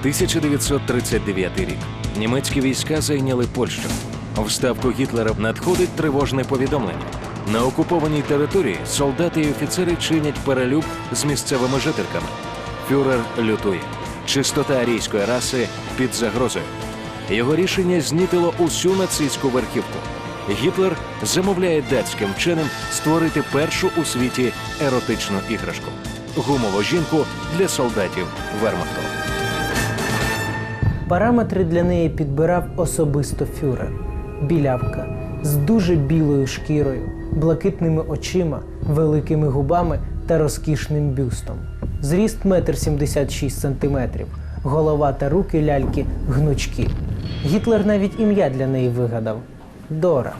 1939 рік. Німецькі війська зайняли Польщу. В ставку Гітлера надходить тривожне повідомлення. На окупованій території солдати і офіцери чинять перелюб з місцевими жительками. Фюрер лютує. Чистота арійської раси під загрозою. Його рішення знітило усю нацистську верхівку. Гітлер замовляє датським вченим створити першу у світі еротичну іграшку гумову жінку для солдатів Вермахту. Параметри для неї підбирав особисто фюрер. Білявка з дуже білою шкірою, блакитними очима, великими губами та розкішним бюстом. Зріст 1,76 см, голова та руки ляльки гнучкі. Гітлер навіть ім'я для неї вигадав Дора.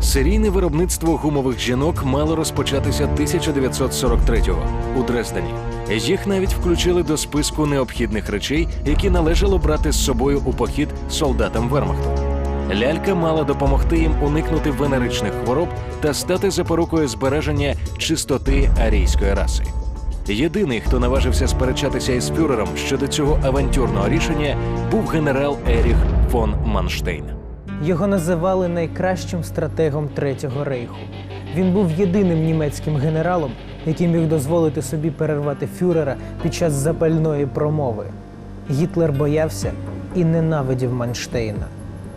Серійне виробництво гумових жінок мало розпочатися 1943-го у Дрездені. Їх навіть включили до списку необхідних речей, які належало брати з собою у похід солдатам Вермахту. Лялька мала допомогти їм уникнути венеричних хвороб та стати запорукою збереження чистоти арійської раси. Єдиний, хто наважився сперечатися із фюрером щодо цього авантюрного рішення, був генерал Еріх фон Манштейн. Його називали найкращим стратегом Третього рейху. Він був єдиним німецьким генералом, який міг дозволити собі перервати фюрера під час запальної промови. Гітлер боявся і ненавидів Манштейна.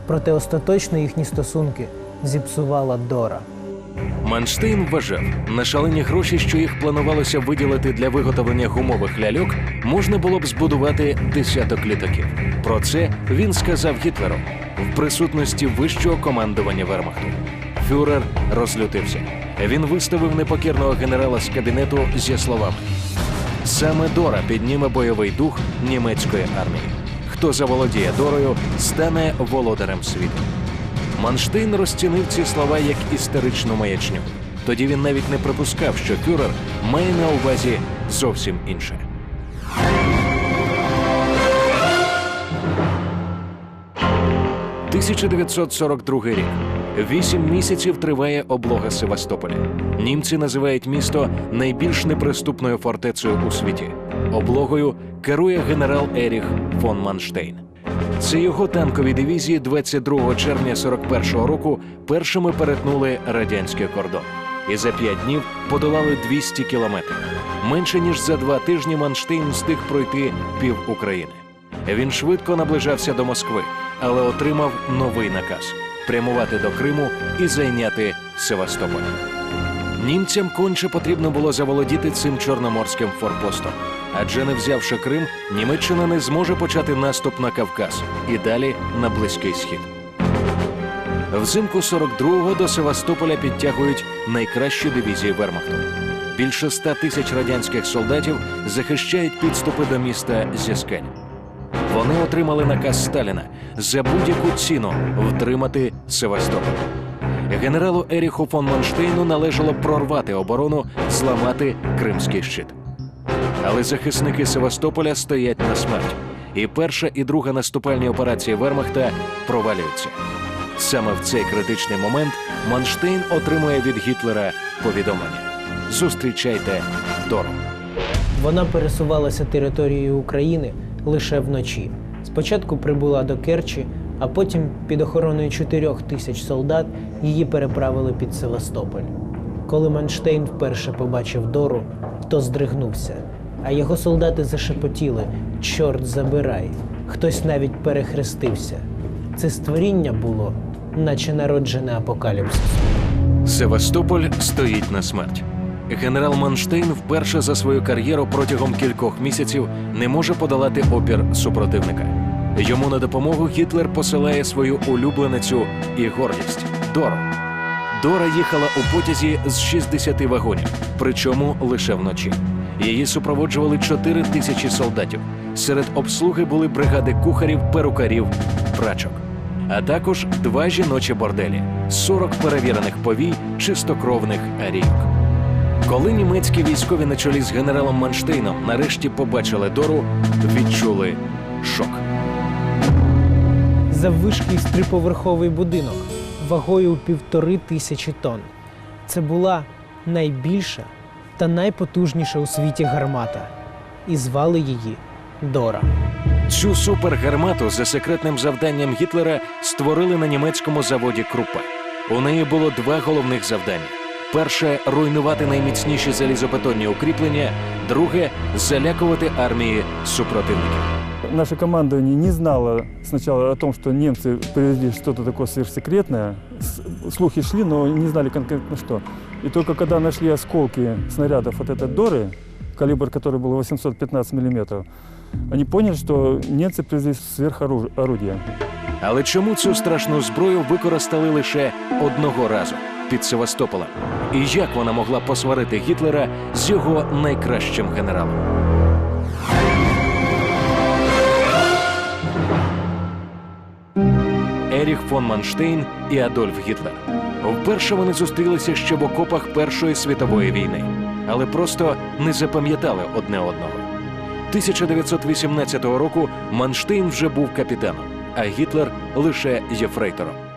Проте остаточно їхні стосунки зіпсувала Дора. Манштейн вважав, на шалені гроші, що їх планувалося виділити для виготовлення гумових ляльок, можна було б збудувати десяток літаків. Про це він сказав Гітлеру в присутності вищого командування Вермахту. Фюрер розлютився. Він виставив непокірного генерала з кабінету зі словами: саме Дора підніме бойовий дух німецької армії. Хто заволодіє Дорою, стане володарем світу. Манштейн розцінив ці слова як істеричну маячню. Тоді він навіть не припускав, що фюрер має на увазі зовсім інше. «1942 рік. Вісім місяців триває облога Севастополя. Німці називають місто найбільш неприступною фортецею у світі. Облогою керує генерал Еріх фон Манштейн. Це його танкові дивізії 22 червня 41-го року першими перетнули радянський кордон і за п'ять днів подолали 200 кілометрів. Менше ніж за два тижні Манштейн встиг пройти пів України. Він швидко наближався до Москви, але отримав новий наказ прямувати до Криму і зайняти Севастополь. Німцям конче потрібно було заволодіти цим чорноморським форпостом. Адже не взявши Крим, Німеччина не зможе почати наступ на Кавказ і далі на Близький Схід. Взимку 42-го до Севастополя підтягують найкращі дивізії Вермахту. Більше ста тисяч радянських солдатів захищають підступи до міста Зіскань. Вони отримали наказ Сталіна за будь-яку ціну втримати Севастополь. Генералу Еріху фон Манштейну належало прорвати оборону, зламати Кримський щит. Але захисники Севастополя стоять на смерть. І перша і друга наступальні операції Вермахта провалюються. Саме в цей критичний момент Манштейн отримує від Гітлера повідомлення: Зустрічайте Дору. Вона пересувалася територією України лише вночі. Спочатку прибула до Керчі, а потім під охороною чотирьох тисяч солдат її переправили під Севастополь. Коли Манштейн вперше побачив Дору, то здригнувся, а його солдати зашепотіли Чорт забирай. Хтось навіть перехрестився. Це створіння було, наче народжене апокаліпсисом. Севастополь стоїть на смерть. Генерал Манштейн вперше за свою кар'єру протягом кількох місяців не може подолати опір супротивника. Йому на допомогу Гітлер посилає свою улюбленицю і гордість Дору. Дора їхала у потязі з 60 вагонів, причому лише вночі. Її супроводжували 4 тисячі солдатів. Серед обслуги були бригади кухарів, перукарів, прачок, а також два жіночі борделі, 40 перевірених повій чистокровних арійок. Коли німецькі військові на чолі з генералом Манштейном нарешті побачили Дору, відчули шок. Заввишки із триповерховий будинок вагою у півтори тисячі тонн. Це була найбільша та найпотужніша у світі гармата. І звали її Дора. Цю супергармату за секретним завданням Гітлера створили на німецькому заводі Крупа. У неї було два головних завдання: перше руйнувати найміцніші залізобетонні укріплення, друге залякувати армії супротивників. Наше командование не знало сначала о том, что немцы привезли что-то такое сверхсекретное. С- Слухи шли, но не знали конкретно что. И только когда нашли осколки снарядов от этой Доры, калибр который был 815 миллиметров, они поняли, что немцы привезли сверхорудие. Але чому цю страшну зброю використали лише одного разу Під Севастополем? І як вона могла посварити Гітлера з його найкращим генералом? Еріх фон Манштейн і Адольф Гітлер. Вперше вони зустрілися ще в окопах Першої світової війни, але просто не запам'ятали одне одного. 1918 року Манштейн вже був капітаном, а Гітлер лише єфрейтором.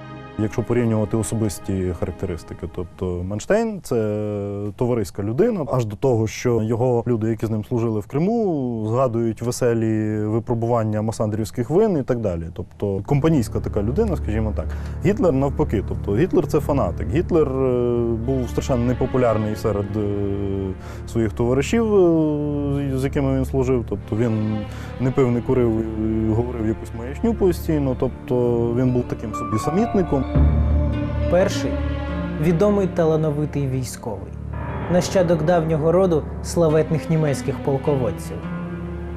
Якщо порівнювати особисті характеристики, тобто Манштейн це товариська людина, аж до того, що його люди, які з ним служили в Криму, згадують веселі випробування масандрівських вин і так далі. Тобто компанійська така людина, скажімо так. Гітлер навпаки, тобто Гітлер це фанатик. Гітлер е, був страшенно непопулярний серед е, своїх товаришів, е, з якими він служив. Тобто він не пив, не курив, і говорив якусь маячню постійно. Тобто він був таким собі самітником. Перший відомий талановитий військовий, нащадок давнього роду славетних німецьких полководців.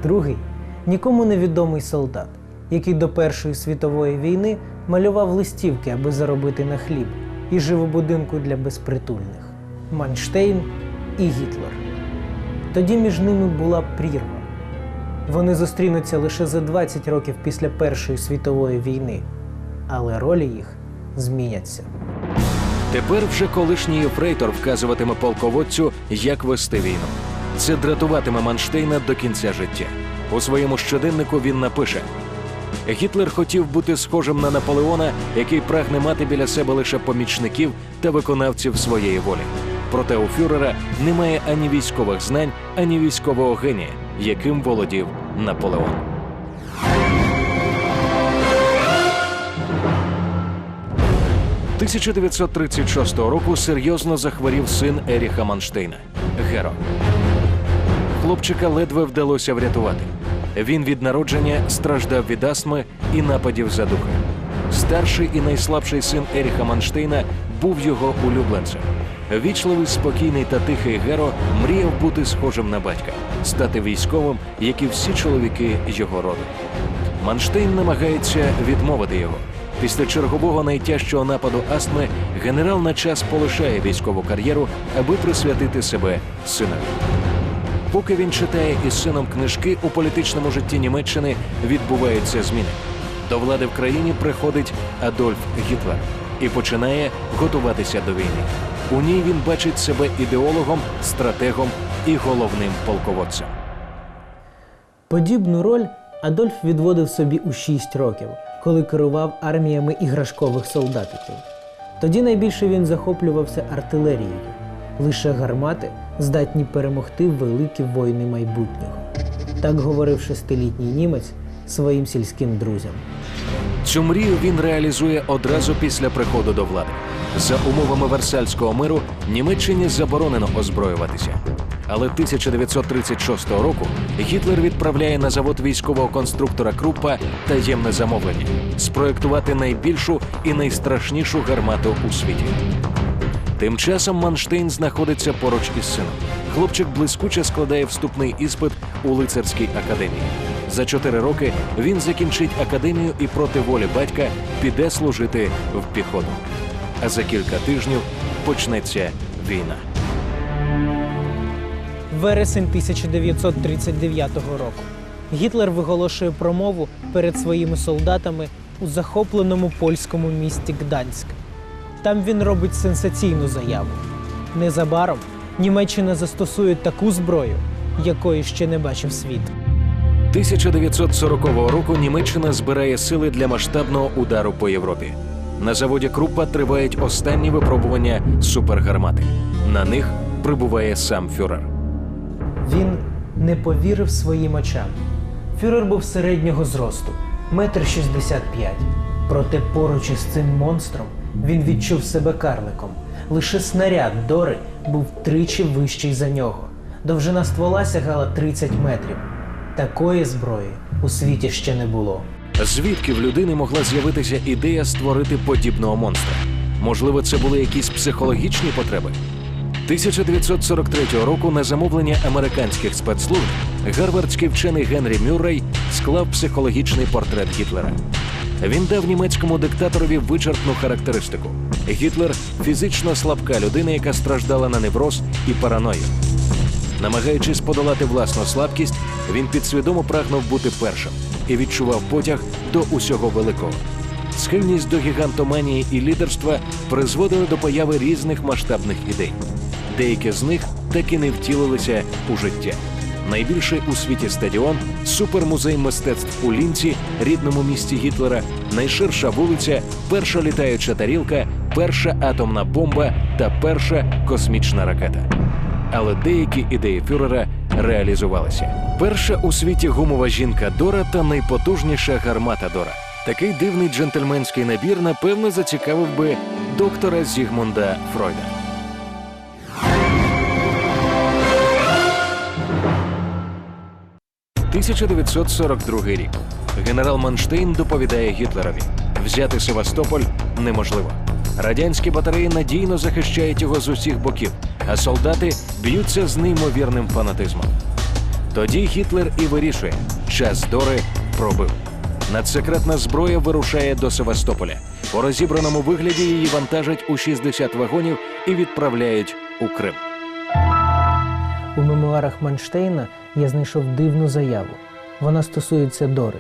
Другий нікому невідомий солдат, який до Першої світової війни малював листівки, аби заробити на хліб, і жив у будинку для безпритульних Манштейн і Гітлер. Тоді між ними була прірва. Вони зустрінуться лише за 20 років після Першої світової війни, але ролі їх зміняться. Тепер вже колишній єфрейтор вказуватиме полководцю, як вести війну. Це дратуватиме Манштейна до кінця життя. У своєму щоденнику він напише: Гітлер хотів бути схожим на Наполеона, який прагне мати біля себе лише помічників та виконавців своєї волі. Проте у фюрера немає ані військових знань, ані військового генія, яким володів Наполеон. – 1936 року серйозно захворів син Еріха Манштейна Геро. Хлопчика ледве вдалося врятувати. Він від народження страждав від астми і нападів задухи. Старший і найслабший син Еріха Манштейна був його улюбленцем. Вічливий, спокійний та тихий Геро мріяв бути схожим на батька, стати військовим, як і всі чоловіки його роду. Манштейн намагається відмовити його. Після чергового найтяжчого нападу астми генерал на час полишає військову кар'єру, аби присвятити себе синові. Поки він читає із сином книжки у політичному житті Німеччини відбуваються зміни. До влади в країні приходить Адольф Гітлер і починає готуватися до війни. У ній він бачить себе ідеологом, стратегом і головним полководцем. Подібну роль Адольф відводив собі у 6 років, коли керував арміями іграшкових солдатиків. Тоді найбільше він захоплювався артилерією. Лише гармати здатні перемогти великі воїни майбутнього. Так говорив шестилітній німець своїм сільським друзям. Цю мрію він реалізує одразу після приходу до влади. За умовами Версальського миру Німеччині заборонено озброюватися. Але 1936 року Гітлер відправляє на завод військового конструктора Круппа таємне замовлення спроектувати найбільшу і найстрашнішу гармату у світі. Тим часом Манштейн знаходиться поруч із сином. Хлопчик блискуче складає вступний іспит у лицарській академії. За чотири роки він закінчить академію і проти волі батька піде служити в піхоту. А за кілька тижнів почнеться війна. Вересень 1939 року. Гітлер виголошує промову перед своїми солдатами у захопленому польському місті Гданськ. Там він робить сенсаційну заяву. Незабаром Німеччина застосує таку зброю, якої ще не бачив світ. 1940 року Німеччина збирає сили для масштабного удару по Європі. На заводі Круппа тривають останні випробування супергармати. На них прибуває сам фюрер. Він не повірив своїм очам. Фюрер був середнього зросту, метр шістдесят п'ять. Проте поруч із цим монстром він відчув себе карликом. Лише снаряд Дори був тричі вищий за нього. Довжина ствола сягала 30 метрів. Такої зброї у світі ще не було. Звідки в людини могла з'явитися ідея створити подібного монстра? Можливо, це були якісь психологічні потреби? 1943 року на замовлення американських спецслужб гарвардський вчений Генрі Мюррей склав психологічний портрет Гітлера. Він дав німецькому диктаторові вичерпну характеристику. Гітлер фізично слабка людина, яка страждала на невроз і параною. Намагаючись подолати власну слабкість, він підсвідомо прагнув бути першим і відчував потяг до усього великого. Схильність до гігантоманії і лідерства призводили до появи різних масштабних ідей. Деякі з них так і не втілилися у життя. Найбільший у світі стадіон, супермузей мистецтв у Лінці, рідному місті Гітлера, найширша вулиця, перша літаюча тарілка, перша атомна бомба та перша космічна ракета. Але деякі ідеї фюрера реалізувалися. Перша у світі гумова жінка Дора та найпотужніша гармата Дора. Такий дивний джентльменський набір, напевно, зацікавив би доктора Зігмунда Фройда. – 1942 рік. Генерал Манштейн доповідає Гітлерові: взяти Севастополь неможливо. Радянські батареї надійно захищають його з усіх боків, а солдати б'ються з неймовірним фанатизмом. Тоді Гітлер і вирішує: час Дори пробив. Надсекретна зброя вирушає до Севастополя. У розібраному вигляді її вантажать у 60 вагонів і відправляють у Крим. Мемуарах Манштейна я знайшов дивну заяву. Вона стосується Дори.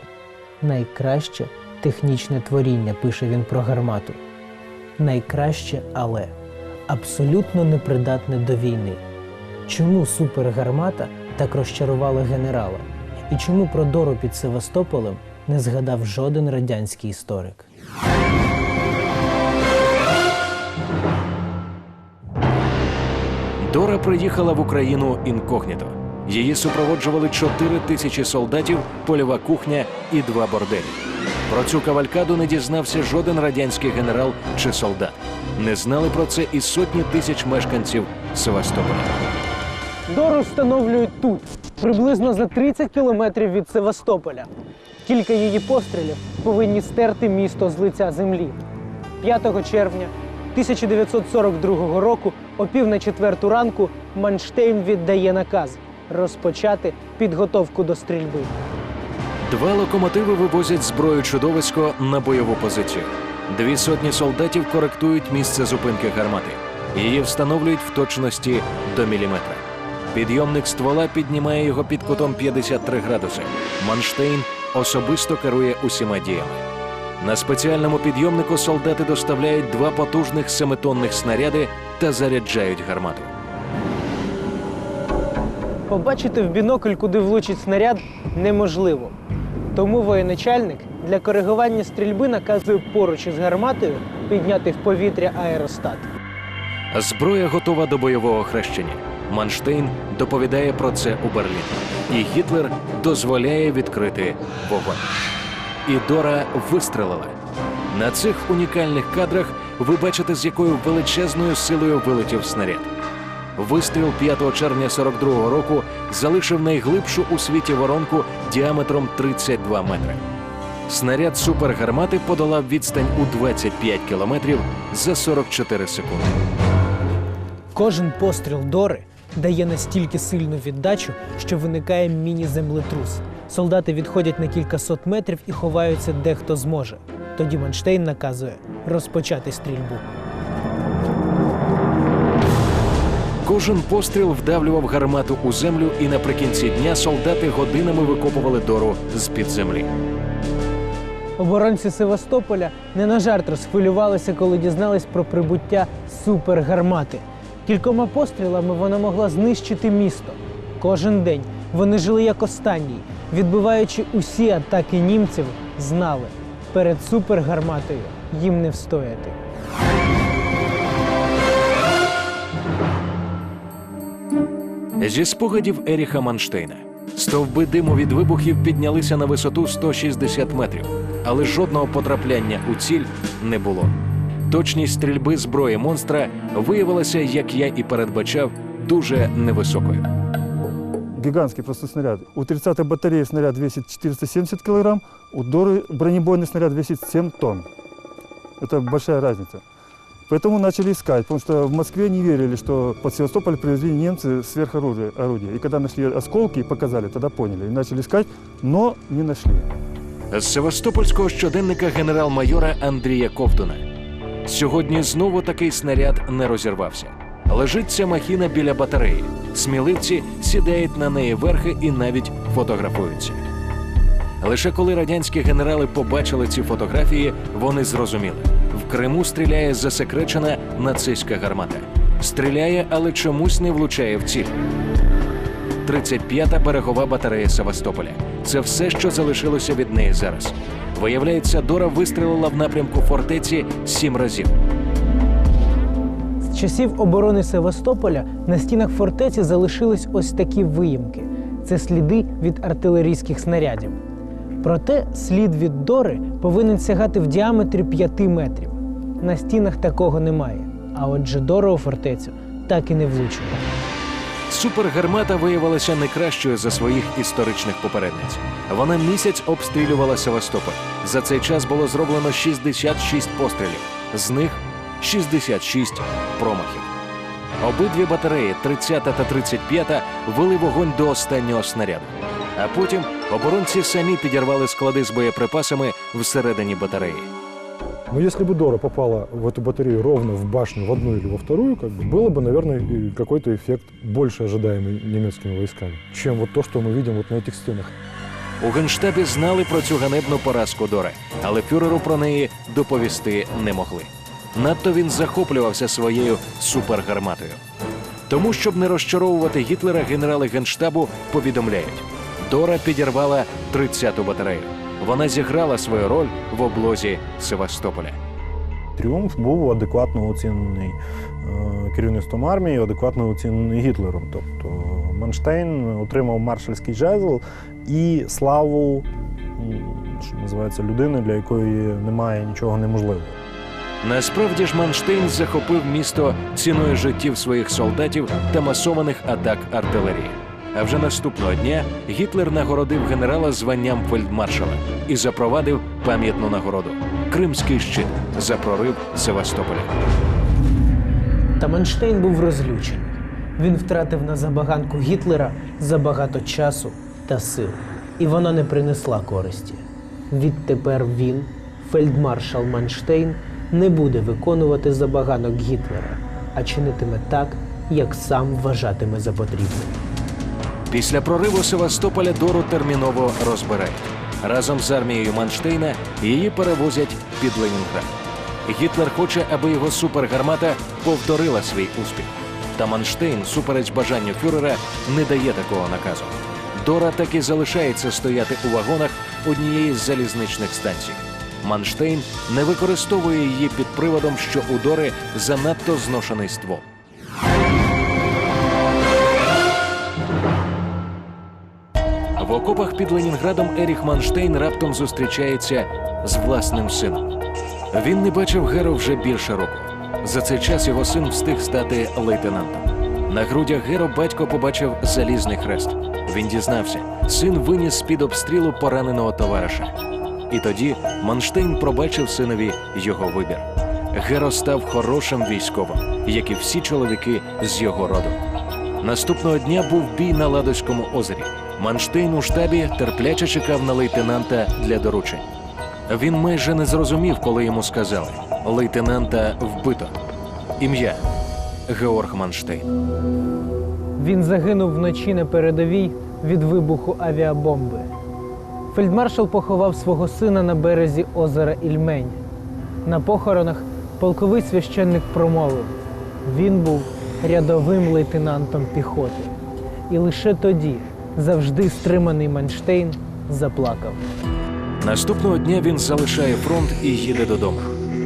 Найкраще технічне творіння, пише він про гармату. Найкраще, але абсолютно непридатне до війни. Чому супергармата так розчарувала генерала? І чому про Дору під Севастополем не згадав жоден радянський історик? Дора приїхала в Україну інкогніто. Її супроводжували 4 тисячі солдатів, польова кухня і два борделі. Про цю кавалькаду не дізнався жоден радянський генерал чи солдат. Не знали про це і сотні тисяч мешканців Севастополя. Дору встановлюють тут, приблизно за 30 кілометрів від Севастополя. Кілька її пострілів повинні стерти місто з лиця землі. 5 червня 1942 року, о пів на четверту ранку, Манштейн віддає наказ розпочати підготовку до стрільби. Два локомотиви вивозять зброю чудовисько на бойову позицію. Дві сотні солдатів коректують місце зупинки гармати. Її встановлюють в точності до міліметра. Підйомник ствола піднімає його під кутом 53 градуси. Манштейн особисто керує усіма діями. На спеціальному підйомнику солдати доставляють два потужних семитонних снаряди та заряджають гармату. Побачити в бінокль, куди влучить снаряд, неможливо. Тому воєначальник для коригування стрільби наказує поруч із гарматою підняти в повітря аеростат. Зброя готова до бойового хрещення. Манштейн доповідає про це у Берліні. І Гітлер дозволяє відкрити вогонь. І Дора вистрелила. На цих унікальних кадрах ви бачите, з якою величезною силою вилетів снаряд. Вистріл 5 червня 42-го року залишив найглибшу у світі воронку діаметром 32 метри. Снаряд супергармати подолав відстань у 25 кілометрів за 44 секунди. Кожен постріл Дори дає настільки сильну віддачу, що виникає міні-землетрус. Солдати відходять на кількасот метрів і ховаються де хто зможе. Тоді Манштейн наказує розпочати стрільбу. Кожен постріл вдавлював гармату у землю, і наприкінці дня солдати годинами викопували дору з-під землі. Оборонці Севастополя не на жарт розхвилювалися, коли дізнались про прибуття супергармати. Кількома пострілами вона могла знищити місто. Кожен день вони жили як останній, відбиваючи усі атаки німців, знали перед супергарматою їм не встояти. Зі спогадів Еріха Манштейна. Стовби диму від вибухів піднялися на висоту 160 метрів, але жодного потрапляння у ціль не було. Точність стрільби зброї монстра виявилася, як я і передбачав, дуже невисокою Гигантский просто снаряд. У 30-й батареи снаряд весит 470 килограмм, у Доры бронебойный снаряд весит 7 тонн. Это большая разница. Поэтому начали искать, потому что в Москве не верили, что под Севастополь привезли немцы сверхорудия. орудия. И когда нашли осколки и показали, тогда поняли. И начали искать, но не нашли. З Севастопольського щоденника генерал-майора Андрія Ковтуна. Сьогодні знову такий снаряд не розірвався. Лежить ця махіна біля батареї. Сміливці сідають на неї верхи і навіть фотографуються. Лише коли радянські генерали побачили ці фотографії, вони зрозуміли: в Криму стріляє засекречена нацистська гармата. Стріляє, але чомусь не влучає в ціль. 35-та берегова батарея Севастополя. Це все, що залишилося від неї зараз. Виявляється, Дора вистрілила в напрямку фортеці сім разів. Часів оборони Севастополя на стінах фортеці залишились ось такі виїмки. Це сліди від артилерійських снарядів. Проте слід від Дори повинен сягати в діаметрі 5 метрів. На стінах такого немає. А отже, Дора у фортецю так і не влучила. Супергармата виявилася не кращою за своїх історичних попередниць. Вона місяць обстрілювала Севастополь. За цей час було зроблено 66 пострілів, з них 66 промахів. Обидві батареї, 30 та 35, вели вогонь до останнього снаряду. А потім оборонці самі підірвали склади з боєприпасами всередині батареї. Но если бы Дора попала в эту батарею ровно в башню, в одну или во вторую, как бы, было бы, наверное, и какой-то эффект больше ожидаемый немецкими войсками, чем вот то, что мы видим вот на этих стенах. У генштабі знали про цю ганебну поразку Дори, але фюреру про неї доповісти не могли. Надто він захоплювався своєю супергарматою. Тому, щоб не розчаровувати Гітлера, генерали генштабу повідомляють: Дора підірвала 30-ту батарею. Вона зіграла свою роль в облозі Севастополя. Тріумф був адекватно оцінений е, керівництвом армії, адекватно оцінений Гітлером. Тобто Манштейн отримав маршальський жезл і славу, що називається, людини, для якої немає нічого неможливого. Насправді ж Манштейн захопив місто ціною життів своїх солдатів та масованих атак артилерії. А вже наступного дня Гітлер нагородив генерала званням фельдмаршала і запровадив пам'ятну нагороду Кримський щит за прорив Севастополя. Та Манштейн був розлючений. Він втратив на забаганку Гітлера забагато часу та сил, і вона не принесла користі. Відтепер він, фельдмаршал Манштейн, не буде виконувати забаганок Гітлера, а чинитиме так, як сам вважатиме за потрібне. Після прориву Севастополя Дору терміново розбирають. Разом з армією Манштейна її перевозять під Ленінград. Гітлер хоче, аби його супергармата повторила свій успіх. Та Манштейн, супереч бажанню фюрера, не дає такого наказу. Дора так і залишається стояти у вагонах однієї з залізничних станцій. Манштейн не використовує її під приводом, що у Дори занадто зношений ствол. В окопах під Ленінградом Еріх Манштейн раптом зустрічається з власним сином. Він не бачив Геро вже більше року. За цей час його син встиг стати лейтенантом. На грудях Геро батько побачив залізний хрест. Він дізнався, син виніс з-під обстрілу пораненого товариша. І тоді Манштейн пробачив синові його вибір. Геро став хорошим військовим, як і всі чоловіки з його роду. Наступного дня був бій на Ладозькому озері. Манштейн у штабі терпляче чекав на лейтенанта для доручень. Він майже не зрозумів, коли йому сказали: лейтенанта вбито. Ім'я Георг Манштейн. Він загинув вночі на передовій від вибуху авіабомби. Фельдмаршал поховав свого сина на березі озера Ільмень. На похоронах полковий священник промовив: він був рядовим лейтенантом піхоти. І лише тоді завжди стриманий Манштейн заплакав. Наступного дня він залишає фронт і їде додому.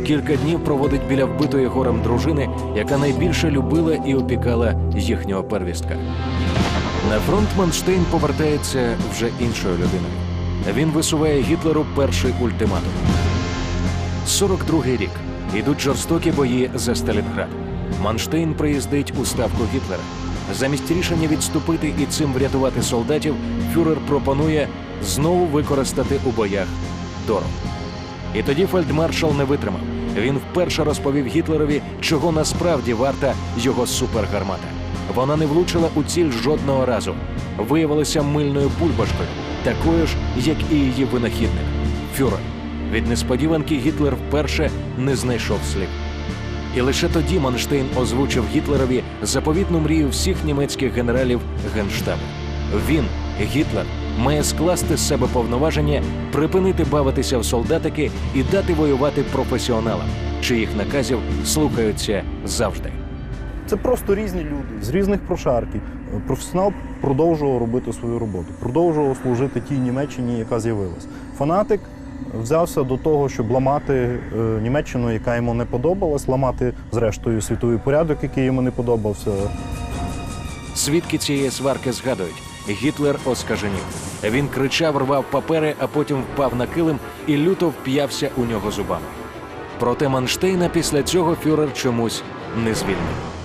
Кілька днів проводить біля вбитої горем дружини, яка найбільше любила і опікала їхнього первістка. На фронт Манштейн повертається вже іншою людиною. Він висуває Гітлеру перший ультиматум. 42-й рік. Ідуть жорстокі бої за Сталінград. Манштейн приїздить у ставку Гітлера. Замість рішення відступити і цим врятувати солдатів, фюрер пропонує знову використати у боях Дору. І тоді фельдмаршал не витримав. Він вперше розповів Гітлерові, чого насправді варта його супергармата. Вона не влучила у ціль жодного разу. Виявилася мильною бульбашкою, такою ж, як і її винахідник фюрер. Від несподіванки Гітлер вперше не знайшов слів. І лише тоді Манштейн озвучив Гітлерові заповітну мрію всіх німецьких генералів Генштабу. Він, Гітлер, має скласти з себе повноваження, припинити бавитися в солдатики і дати воювати професіоналам, чиїх наказів слухаються завжди. Це просто різні люди з різних прошарків. Професіонал продовжував робити свою роботу, продовжував служити тій Німеччині, яка з'явилась. Фанатик взявся до того, щоб ламати е, Німеччину, яка йому не подобалась, ламати зрештою світовий порядок, який йому не подобався. Свідки цієї сварки згадують. Гітлер оскаженів. Він кричав, рвав папери, а потім впав на килим і люто вп'явся у нього зубами. Проте Манштейна після цього фюрер чомусь не звільнив.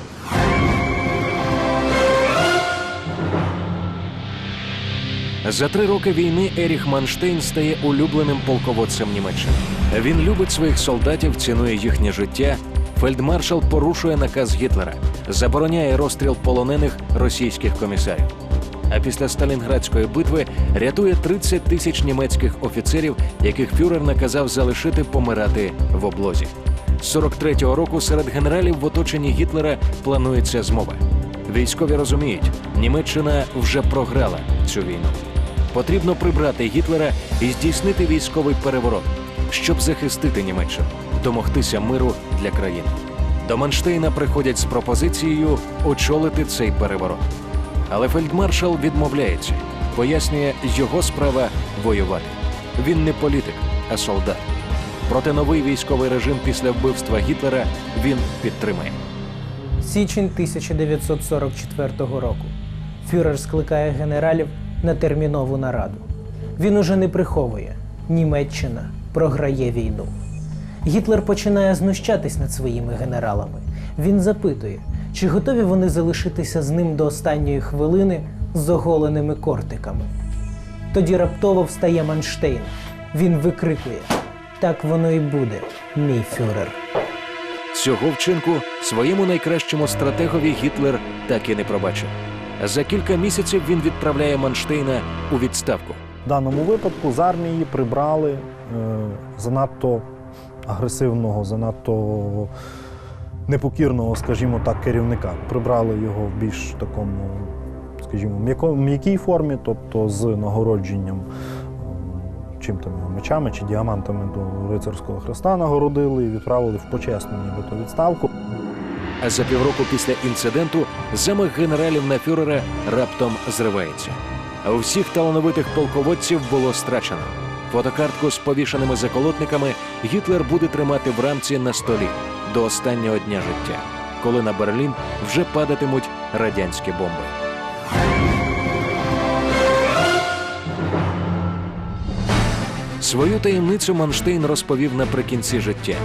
За три роки війни Еріх Манштейн стає улюбленим полководцем Німеччини. Він любить своїх солдатів, цінує їхнє життя. Фельдмаршал порушує наказ Гітлера, забороняє розстріл полонених російських комісарів. А після Сталінградської битви рятує 30 тисяч німецьких офіцерів, яких фюрер наказав залишити помирати в облозі. З 43-го року серед генералів в оточенні Гітлера планується змова. Військові розуміють, Німеччина вже програла цю війну. Потрібно прибрати Гітлера і здійснити військовий переворот, щоб захистити Німеччину, домогтися миру для країни. До Манштейна приходять з пропозицією очолити цей переворот. Але фельдмаршал відмовляється, пояснює, його справа воювати. Він не політик, а солдат. Проте новий військовий режим після вбивства Гітлера він підтримає. Січень 1944 року. Фюрер скликає генералів на термінову нараду. Він уже не приховує. Німеччина програє війну. Гітлер починає знущатись над своїми генералами. Він запитує, чи готові вони залишитися з ним до останньої хвилини з оголеними кортиками. Тоді раптово встає Манштейн. Він викрикує: Так воно і буде, мій фюрер. Цього вчинку своєму найкращому стратегові Гітлер так і не пробачив. За кілька місяців він відправляє Манштейна у відставку. В даному випадку з армії прибрали е, занадто агресивного, занадто непокірного, скажімо так, керівника. Прибрали його в більш такому, скажімо, м'якій формі, тобто з нагородженням. Чим там мечами чи діамантами до рицарського хреста нагородили і відправили в почесну нібито відставку. А за півроку після інциденту замах генералів на фюрера раптом зривається. А всіх талановитих полководців було страчено. Фотокартку з повішеними заколотниками Гітлер буде тримати в рамці на столі до останнього дня життя, коли на Берлін вже падатимуть радянські бомби. Свою таємницю Манштейн розповів наприкінці життя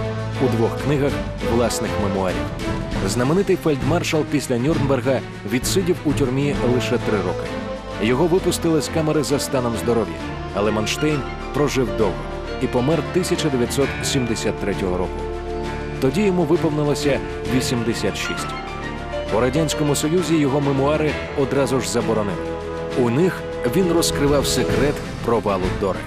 у двох книгах власних мемуарів. Знаменитий фельдмаршал після Нюрнберга відсидів у тюрмі лише три роки. Його випустили з камери за станом здоров'я, але Манштейн прожив довго і помер 1973 року. Тоді йому виповнилося 86. У радянському союзі його мемуари одразу ж заборонили. У них він розкривав секрет провалу Дори.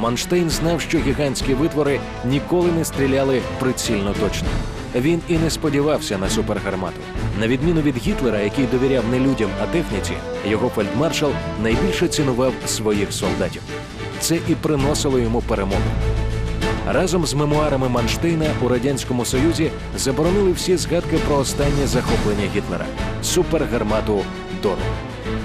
Манштейн знав, що гігантські витвори ніколи не стріляли прицільно точно. Він і не сподівався на супергармату. На відміну від Гітлера, який довіряв не людям, а техніці, його фельдмаршал найбільше цінував своїх солдатів. Це і приносило йому перемогу. Разом з мемуарами Манштейна у радянському союзі заборонили всі згадки про останнє захоплення Гітлера супергармату Дору.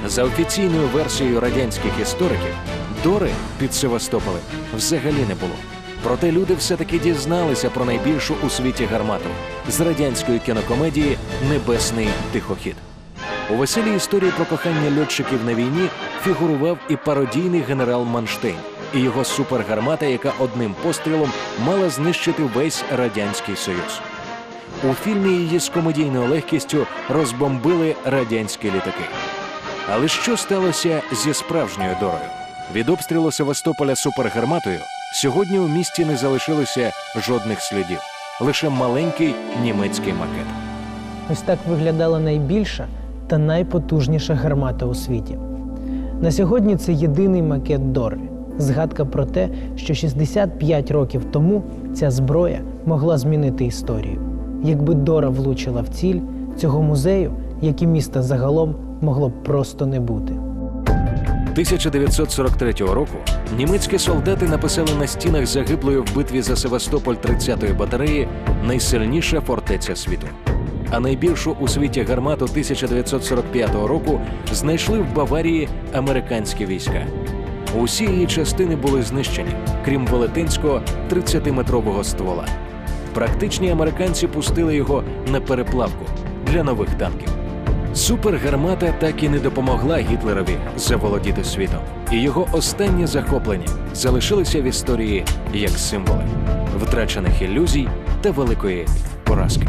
За офіційною версією радянських істориків, Дори під Севастополем взагалі не було. Проте люди все-таки дізналися про найбільшу у світі гармату з радянської кінокомедії Небесний тихохід. У веселій історії про кохання льотчиків на війні фігурував і пародійний генерал Манштейн і його супергармата, яка одним пострілом мала знищити весь радянський союз. У фільмі її з комедійною легкістю розбомбили радянські літаки. Але що сталося зі справжньою дорою? Від обстрілу Севастополя супергарматою сьогодні у місті не залишилося жодних слідів, лише маленький німецький макет. Ось так виглядала найбільша та найпотужніша гармата у світі. На сьогодні це єдиний макет Дори. Згадка про те, що 65 років тому ця зброя могла змінити історію. Якби Дора влучила в ціль, цього музею, як і міста загалом, могло б просто не бути. 1943 року німецькі солдати написали на стінах загиблої в битві за Севастополь 30-ї батареї найсильніша фортеця світу. А найбільшу у світі гармату 1945 року знайшли в Баварії американські війська. Усі її частини були знищені, крім велетенського 30-метрового ствола. Практичні американці пустили його на переплавку для нових танків. Супергармата так і не допомогла Гітлерові заволодіти світом, і його останні захоплення залишилися в історії як символи втрачених ілюзій та великої поразки.